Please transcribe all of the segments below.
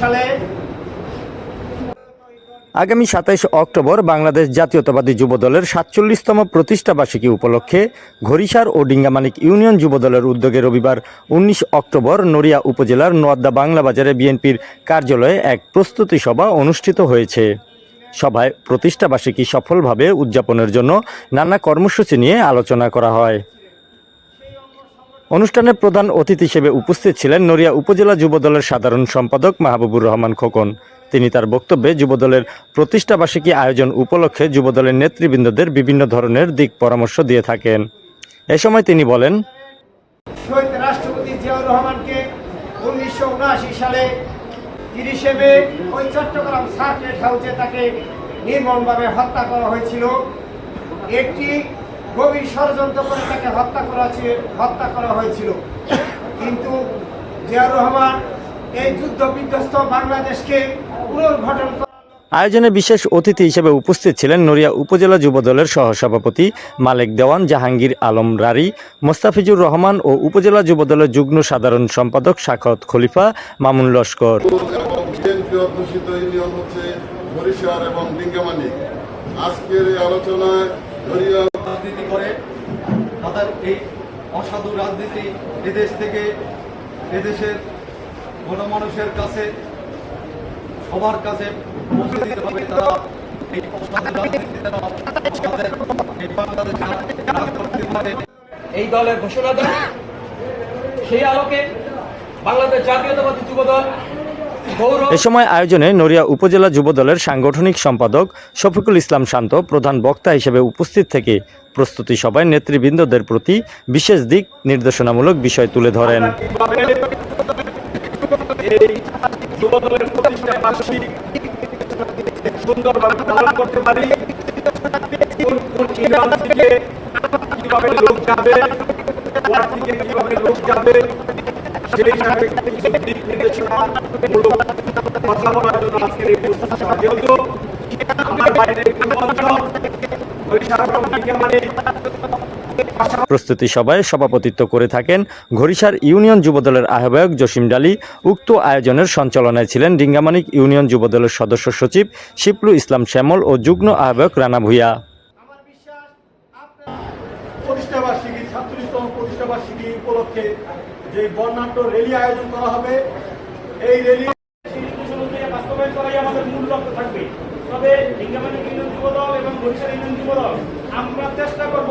সালে আগামী সাতাইশ অক্টোবর বাংলাদেশ জাতীয়তাবাদী যুবদলের সাতচল্লিশতম প্রতিষ্ঠাবার্ষিকী উপলক্ষে ঘড়িসার ও ডিঙ্গামানিক ইউনিয়ন যুবদলের উদ্যোগে রবিবার উনিশ অক্টোবর নড়িয়া উপজেলার নোয়াদ্দা বাংলা বাজারে বিএনপির কার্যালয়ে এক প্রস্তুতি সভা অনুষ্ঠিত হয়েছে। সভায় প্রতিষ্ঠাবার্ষিকী সফলভাবে উদযাপনের জন্য নানা কর্মসূচি নিয়ে আলোচনা করা হয়। অনুষ্ঠানে প্রধান অতিথি হিসেবে উপস্থিত ছিলেন নড়িয়া উপজেলা যুবদলের সাধারণ সম্পাদক মাহবুবুর রহমান খোকন। তিনি তার বক্তব্যে যুবদলের প্রতিষ্ঠাবার্ষিকী আয়োজন উপলক্ষে যুবদলের নেতৃবৃন্দদের বিভিন্ন ধরনের দিক পরামর্শ দিয়ে থাকেন। এ সময় তিনি বলেন রাষ্ট্রপতি জিয়াউর রহমানকে উনিশশো উনআশি সালে তিরিশে ওই চট্টগ্রাম সার্কেট হাউসে তাকে নির্মমভাবে হত্যা করা হয়েছিল। একটি গভীর ষড়যন্ত্র করে তাকে হত্যা করা হত্যা করা হয়েছিল। কিন্তু জিয়াউর রহমান এই যুদ্ধ বিধ্বস্ত বাংলাদেশকে পুনর্গঠন আয়োজনে বিশেষ অতিথি হিসেবে উপস্থিত ছিলেন নড়িয়া উপজেলা যুবদলের সহসভাপতি মালেক দেওয়ান জাহাঙ্গীর আলম রারি মোস্তাফিজুর রহমান ও উপজেলা যুবদলের যুগ্ম সাধারণ সম্পাদক শাখত খলিফা মামুন লস্কর। এবং আজকের এই আলোচনায় রাজনীতি করে। তাদের এই অসাধু রাজনীতি এদেশ থেকে এদেশের গণমানুষের কাছে, সবার কাছে পৌঁছে দিতে হবে তারা এই অসাধু রাজনীতি এই দলের ঘোষণা দেন। সেই আলোকে বাংলাদেশ জাতীয়তাবাদী যুবদল গৌরব এ সময় আয়োজনে নড়িয়া উপজেলা যুবদলের সাংগঠনিক সম্পাদক শফিকুল ইসলাম শান্ত প্রধান বক্তা হিসেবে উপস্থিত থেকে প্রস্তুতি সভায় নেতৃবৃন্দদের প্রতি বিশেষ দিক নির্দেশনামূলক বিষয় তুলে ধরেন। সেই কথা বলার জন্য এই প্রস্তুতি যেহেতু প্রস্তুতি সভায় সভাপতিত্ব করে থাকেন ঘড়িসার ইউনিয়ন যুবদলের আহ্বায়ক জসিম ডালি। উক্ত আয়োজনের সঞ্চালনায় ছিলেন ডিঙ্গামানিক ইউনিয়ন যুবদলের সদস্য সচিব শিপলু ইসলাম শ্যামল ও যুগ্ম আহ্বায়ক রানা প্রতিষ্ঠাবার্ষিকী উপলক্ষে যে বর্ণাঢ্য র্যালি আয়োজন করা হবে এই অনুযায়ী বাস্তবায়ন করাই আমাদের মূল লক্ষ্য থাকবে। তবে লিঙ্গামানিক ইউনিয়ন যুবদল এবং বরিশাল ইউনিয়ন যুবদল, আমরা চেষ্টা করব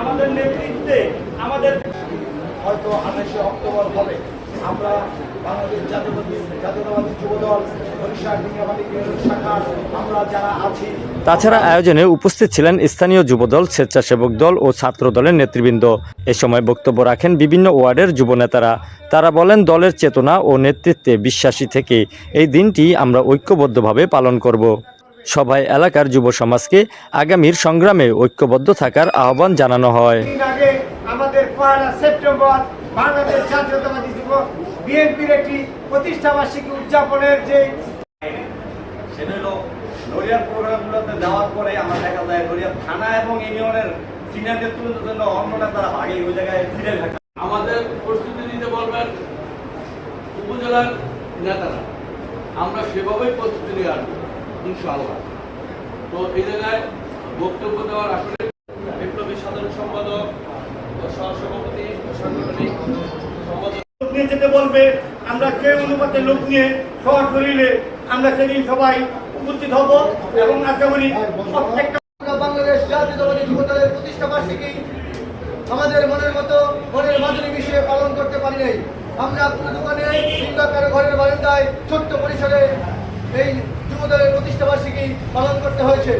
আমাদের নেতৃত্বে আমাদের হয়তো আঠাশে অক্টোবর হবে। আমরা বাংলাদেশ জাতীয়তাবাদী জাতীয়তাবাদী যুবদল বরিশাল শাখার আমরা যারা আছি তাছাড়া আয়োজনে উপস্থিত ছিলেন স্থানীয় যুবদল স্বেচ্ছাসেবক দল ও ছাত্র দলের নেতৃবৃন্দ। এ সময় বক্তব্য রাখেন বিভিন্ন ওয়ার্ডের যুবনেতারা। তারা বলেন দলের চেতনা ও নেতৃত্বে বিশ্বাসী থেকে এই দিনটি আমরা ঐক্যবদ্ধভাবে পালন করব। সভায় এলাকার যুব সমাজকে আগামীর সংগ্রামে ঐক্যবদ্ধ থাকার আহ্বান জানানো হয়। আমাদের পয়লা সেপ্টেম্বর বাংলাদেশ জাতীয়তাবাদী যুব বিএনপির একটি প্রতিষ্ঠা বার্ষিকী উদযাপনের যে সেটা হলো নড়িয়ার প্রোগ্রামগুলোতে যাওয়ার পরে আমরা দেখা যায় নড়িয়া থানা এবং ইউনিয়নের সিনিয়র নেতৃত্বের জন্য অন্য নেতারা আগে ওই জায়গায় ফিরে থাকে আমাদের প্রস্তুতি নিতে বলবেন উপজেলার নেতারা। আমরা সেভাবেই প্রস্তুতি নিয়ে আসব ইনশাআল্লাহ। তো এই জায়গায় বক্তব্য দেওয়ার আসলে বিপ্লবী সাধারণ সম্পাদক ও সহসভাপতি নিয়ে যেতে বলবে, আমরা কে অনুপাতে লোক নিয়ে শহর আমরা সেদিন সবাই উপস্থিত হব এবং আশা করি যুবদলের প্রতিষ্ঠা বার্ষিকী আমাদের মনের মতো মনের মাধুরী মিশিয়ে পালন করতে পারি নাই। আমরা কোনো দোকানে কিংবা ঘরের বারান্দায় ছোট্ট পরিসরে এই যুবদলের প্রতিষ্ঠা বার্ষিকী পালন করতে হয়েছে।